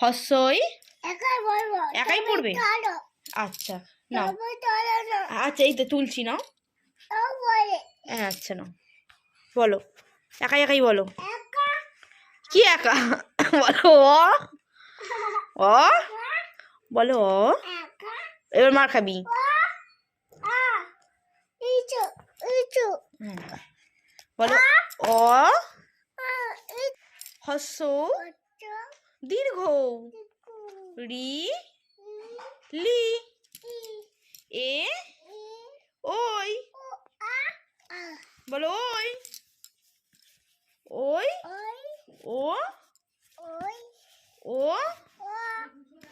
হস্যই একাই পড়বে? আচ্ছা নাও। না আচ্ছা এই তো তুলছি নাও। হ্যাঁ আচ্ছা নাও। বলো। একাই একাই বলো। কি একা? বলো অ অ বলো অ এবার মার খাবি। হুম। বলো অ হস্য দীর্ঘ। রি লি এ ওই। বলো ওই। ওই ও ও।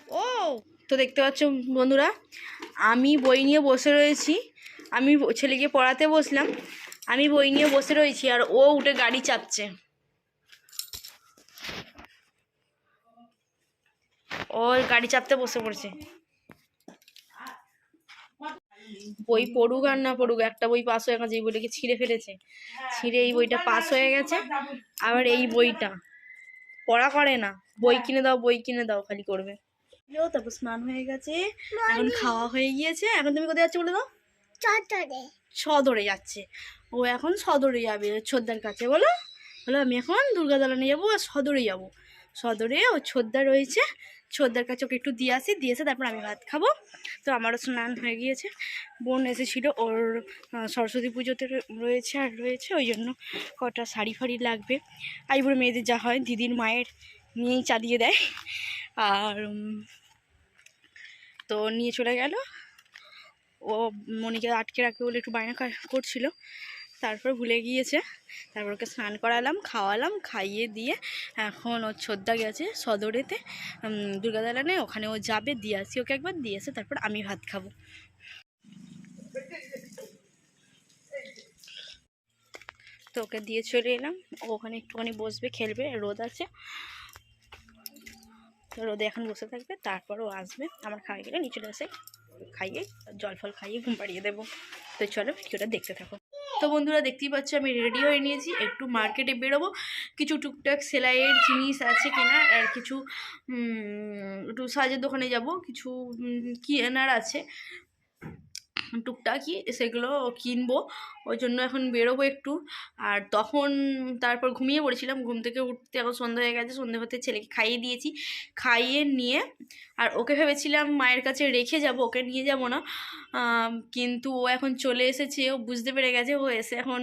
ও। তো দেখতে পাচ্ছ বন্ধুরা আমি বই নিয়ে বসে রয়েছি। আমি ছেলেকে পড়াতে বসলাম। আমি বই নিয়ে বসে রয়েছি আর ও উঠে গাড়ি চাপছে। ও গাড়ি চাপতে বসে পড়ছে। বই পড়ুক আর না পড়ুক একটা বই পাস হয়ে গেছে এই বইটাকে ছিঁড়ে ফেলেছে। ছিঁড়ে এই বইটা পাস হয়ে গেছে আবার এই বইটা। পড়া করে না বই কিনে দাও বই কিনে দাও খালি করবে। ও, তারপর স্নান হয়ে গেছে এখন খাওয়া হয়ে গিয়েছে। এখন তুমি কোথায় যাচ্ছ বলে দাও? সদরে যাচ্ছে। ও এখন সদরে যাবে ছোদ্দার কাছে বলো? বলো আমি এখন দুর্গা দালানে যাব আর সদরে যাব। সদরে ও ছোদ্দা রয়েছে ছোদ্দার কাছে ওকে একটু দিয়ে আসি দিয়েছে তারপর আমি ভাত খাব। তো আমারও স্নান হয়ে গিয়েছে। বোন এসেছিল, ওর সরস্বতী পুজোতে রয়েছে আর রয়েছে, ওই জন্য কটা শাড়ি ফাড়ি লাগবে। আইবুড়ো মেয়েদের যা হয়, দিদির মায়ের নিয়েই চালিয়ে দেয়। আর তো নিয়ে চলে গেল। ও মনিকে আটকে রাখবে বলে একটু বায়না কর- করছিল। তারপর ভুলে গিয়েছে। তারপর ওকে স্নান করালাম খাওয়ালাম খাইয়ে দিয়ে এখন ও ছোদ্দা গেছে সদরেতে। উম, দুর্গা দালানে ওখানে ও যাবে দিয়ে আসি ওকে একবার দিয়ে আসে তারপর আমি ভাত খাব। তো ওকে দিয়ে চলে এলাম ওখানে একটুখানি বসবে খেলবে রোদ আছে। তো রোদে এখন বসে থাকবে তারপর ও আসবে। আমার খাওয়াই গেলে নিচে এসে খাইয়ে জল ফল খাইয়ে ঘুম পাড়িয়ে দেবো। তো চলো ভিডিওটা দেখতে থাকো। তো বন্ধুরা দেখতেই পাচ্ছ, আমি রেডি হয়ে নিয়েছি। একটু মার্কেটে বেরোবো। কিছু টুকটাক সেলাইয়ের জিনিস আছে কেনার আর কিছু একটু সাজের দোকানে যাব। কিছু কেনার আছে। টুকটাকি সেগুলো কিনবো, ওই জন্য এখন বেরোবো একটু। আর তখন তারপর ঘুমিয়ে পড়েছিলাম, ঘুম থেকে উঠতে এখন সন্ধ্যা হয়ে গেছে সন্ধ্যে হতে ছেলেকে খাইয়ে দিয়েছি। খাইয়ে নিয়ে, আর ওকে ভেবেছিলাম মায়ের কাছে রেখে যাব, ওকে নিয়ে যাব না। কিন্তু ও এখন চলে এসেছে, ও বুঝতে পেরে গেছে, ও এসে এখন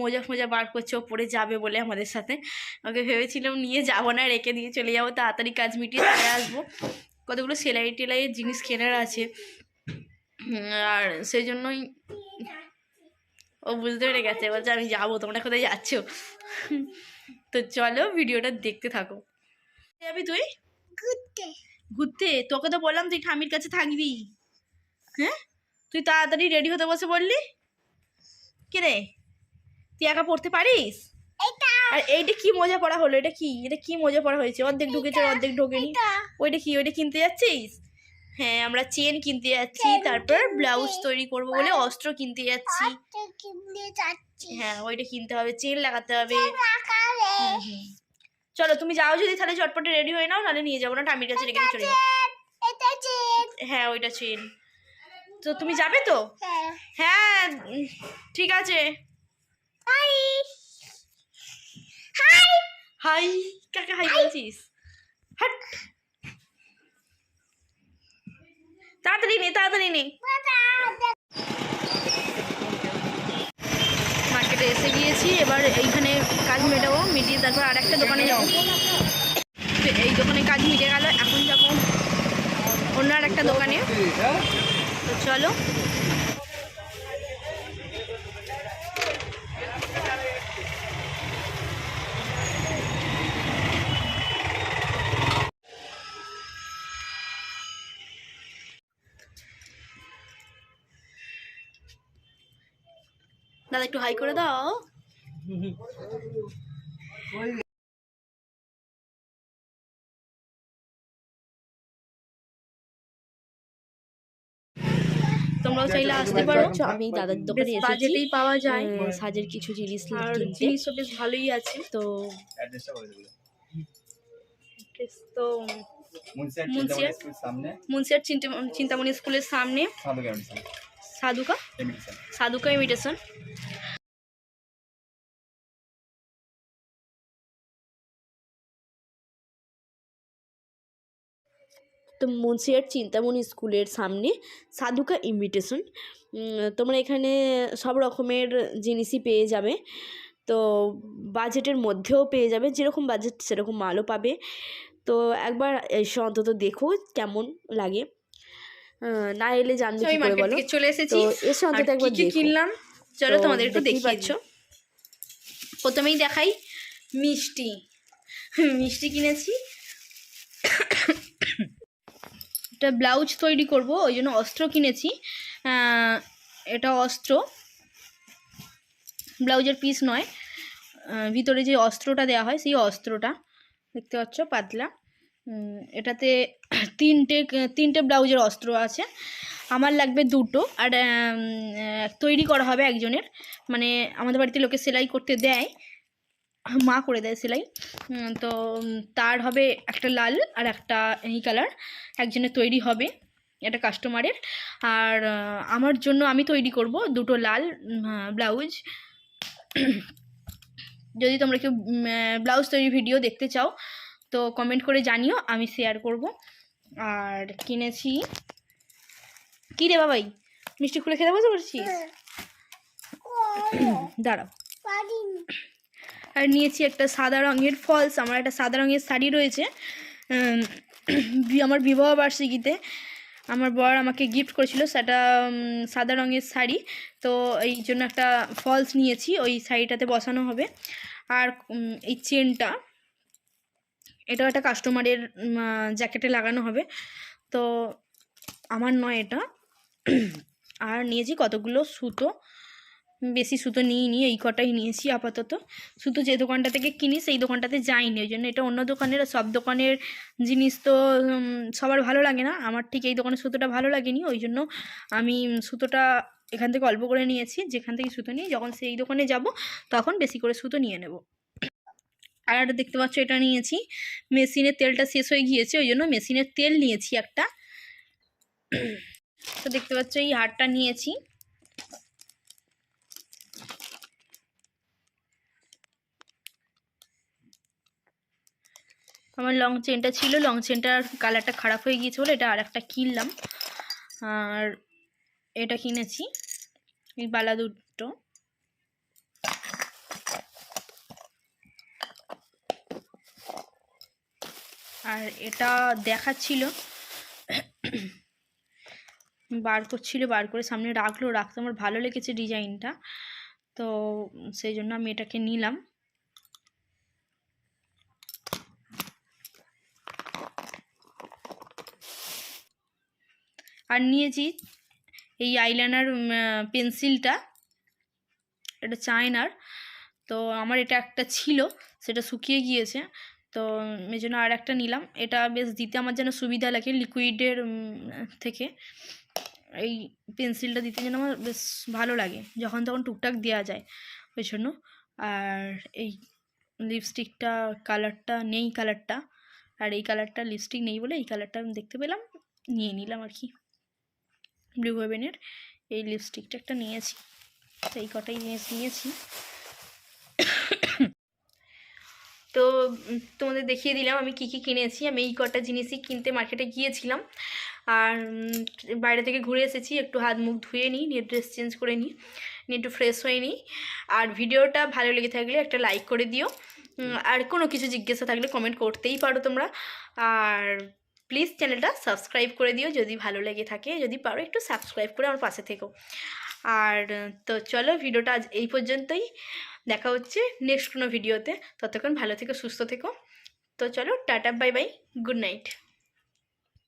মোজা ফোজা বার করছে, ও পড়ে যাবে বলে আমাদের সাথে। ওকে ভেবেছিলাম নিয়ে যাব না, রেখে দিয়ে চলে যাব, তাড়াতাড়ি কাজ মিটিয়ে চলে আসব। কতগুলো সেলাই টেলাইয়ের জিনিস কেনার আছে। আর সেই জন্যই ও বুঝতে পেরে গেছে বলছে আমি যাব তোমরা কোথায় যাচ্ছ? তো চলো ভিডিওটা দেখতে থাকো। যাবি তুই? ঘুরতে। ঘুরতে? তোকে তো বললাম তুই ঠামির কাছে থাকবি। হ্যাঁ? তুই তাড়াতাড়ি রেডি হতে বসে বললি কে রে? তুই একা পড়তে পারিস? আর এইটা কি মজা পড়া হলো? এটা কি? এটা কি মজা পড়া হয়েছে? অর্ধেক ঢুকেছে অর্ধেক ঢোকেনি। ওইটা কি? ওইটা কিনতে যাচ্ছিস? হ্যাঁ আমরা চেন কিনতে যাচ্ছি তারপর ব্লাউজ তৈরি করব বলে অস্ত্র কিনতে যাচ্ছি। হ্যাঁ ওইটা কিনতে হবে চেন লাগাতে হবে। চলো তুমি যাও যদি তাহলে চটপটে রেডি হয়ে নাও তাহলে নিয়ে যাব না টামির কাছে রেখে চলে হ্যাঁ ওইটা চেন। তো তুমি যাবে তো? হ্যাঁ। হ্যাঁ ঠিক আছে। হাই। কাকে হাই। বলছিস? হাট। তাড়াতাড়ি নে তাড়াতাড়ি নে। মার্কেটে এসে গিয়েছি, এবার এইখানে কাজ মেটাবো, মিটিয়ে তারপর আর একটা দোকানে যাব। এই দোকানে কাজ মিটে গেল, এখন যাব অন্য আর একটা দোকানে। তো চলো দাদা একটু হাই করে দাও। তোমরাও চাইলে আসতে পারো। আমি দাদার দোকানে এসেছি। বাজেটেই পাওয়া যায়। সাজের কিছু জিনিস আর জিনিসও বেশ ভালোই আছে। তো তো মুন্সিয়ার মুন্সিয়ার। চিন্তামণি স্কুলের সামনে। সাধুকা? সাধুকা ইমিটেশন তো মুন্সিয়ার চিন্তামণি স্কুলের সামনে সাধুকা ইনভিটেশন তোমরা এখানে সব রকমের জিনিসই পেয়ে যাবে। তো বাজেটের মধ্যেও পেয়ে যাবে যেরকম বাজেট সেরকম মালও পাবে। তো একবার এসে অন্তত দেখো কেমন লাগে। না এলে জানবে কি করে বলো? চলে এসেছি। এসে অন্তত কি একবার কি কিনলাম? চলো তোমাদের একটু দেখিয়েছ প্রথমেই দেখাই মিষ্টি। মিষ্টি কিনেছি। একটা ব্লাউজ তৈরি করব ওই জন্য অস্ত্র কিনেছি। এটা অস্ত্র। ব্লাউজের পিস নয়। ভিতরে যে অস্ত্রটা দেওয়া হয় সেই অস্ত্রটা। দেখতে পাচ্ছ পাতলা। এটাতে তিনটে তিনটে ব্লাউজের অস্ত্র আছে। আমার লাগবে দুটো আর তৈরি করা হবে একজনের। মানে আমাদের বাড়িতে লোকে সেলাই করতে দেয়, মা করে দেয় সেলাই। তো তার হবে একটা লাল আর একটা এই কালার। একজনের তৈরি হবে, এটা কাস্টমারের। আর আমার জন্য আমি তৈরি করব দুটো লাল ব্লাউজ। যদি তোমরা কেউ ব্লাউজ তৈরি ভিডিও দেখতে চাও তো কমেন্ট করে জানিও আমি শেয়ার করব। আর কিনেছি। কী রে বাবাই? মিষ্টি খুলে খেতে বসে পড়ছিস? দাঁড়াও। আর নিয়েছি একটা সাদা রঙের ফলস আমার একটা সাদা রঙের শাড়ি রয়েছে। আমার বিবাহ বার্ষিকীতে আমার বর আমাকে গিফট করেছিল সেটা সাদা রঙের শাড়ি। তো এই জন্য একটা ফলস নিয়েছি ওই শাড়িটাতে বসানো হবে। আর এই চেনটা এটাও একটা কাস্টমারের জ্যাকেটে লাগানো হবে। তো আমার নয় এটা। আর নিয়েছি কতগুলো সুতো। বেশি সুতো নিইনি, এই কটাই নিয়েছি আপাতত। সুতো যে দোকানটা থেকে কিনি, সেই দোকানটাতে যাইনি, ওই জন্য এটা অন্য দোকানের, সব দোকানের জিনিস তো সবার ভালো লাগে না। আমার ঠিক এই দোকানের সুতোটা ভালো লাগেনি, ওই জন্য আমি সুতোটা এখান থেকে অল্প করে নিয়েছি। যেখান থেকে সুতো নিই, যখন সেই দোকানে যাব, তখন বেশি করে সুতো নিয়ে নেব। আর একটা দেখতে পাচ্ছ, এটা নিয়েছি। মেশিনের তেলটা শেষ হয়ে গিয়েছে, ওই জন্য মেশিনের তেল নিয়েছি একটা। তো দেখতে পাচ্ছ, এই হারটা নিয়েছি। আমার লং চেনটা ছিল, লং চেনটার কালারটা খারাপ হয়ে গিয়েছে বলে এটা আর একটা কিনলাম। আর এটা কিনেছি, এই বালা দুটো আর এটা দেখাচ্ছিল, বার করছিল, বার করে সামনে রাখল, রাখতে আমার ভালো লেগেছে ডিজাইনটা। তো সেই জন্য আমি এটাকে নিলাম। আর নিয়েছি এই আইলাইনার পেন্সিলটা, এটা চায়নার। তো আমার এটা একটা ছিল, সেটা শুকিয়ে গিয়েছে। তো এই জন্য আর একটা নিলাম। এটা বেশ দিতে আমার যেন সুবিধা লাগে লিকুইডের থেকে। এই পেন্সিলটা দিতে যেন আমার বেশ ভালো লাগে, যখন তখন টুকটাক দেওয়া যায় ওই জন্য। আর এই লিপস্টিকটা, কালারটা নেই কালারটা। আর এই কালারটা লিপস্টিক নেই বলে এই কালারটা আমি দেখতে পেলাম, নিয়ে নিলাম আর কি। ব্লু হেভেনের এই লিপস্টিকটা একটা নিয়েছি। তো এই কটাই জিনিস নিয়েছি। তো তোমাদের দেখিয়ে দিলাম আমি কি কি কিনেছি। আমি এই কটা জিনিসই কিনতে মার্কেটে গিয়েছিলাম। আর বাইরে থেকে ঘুরে এসেছি, একটু হাত মুখ ধুয়ে নিই, নিয়ে ড্রেস চেঞ্জ করে নিই, নিয়ে একটু ফ্রেশ হয়ে নিই। আর ভিডিওটা ভালো লেগে থাকলে একটা লাইক করে দিও। আর কোনো কিছু জিজ্ঞাসা থাকলে কমেন্ট করতেই পারো তোমরা। আর প্লিজ চ্যানেলটা সাবস্ক্রাইব করে দিও যদি ভালো লেগে থাকে। যদি পারো একটু সাবস্ক্রাইব করে আমার পাশে থেকো। আর, তো চলো ভিডিওটা আজ এই পর্যন্তই। দেখা হচ্ছে নেক্সট কোনো ভিডিওতে ততক্ষণ ভালো থেকো, সুস্থ থেকো। তো চলো, tata bye bye good night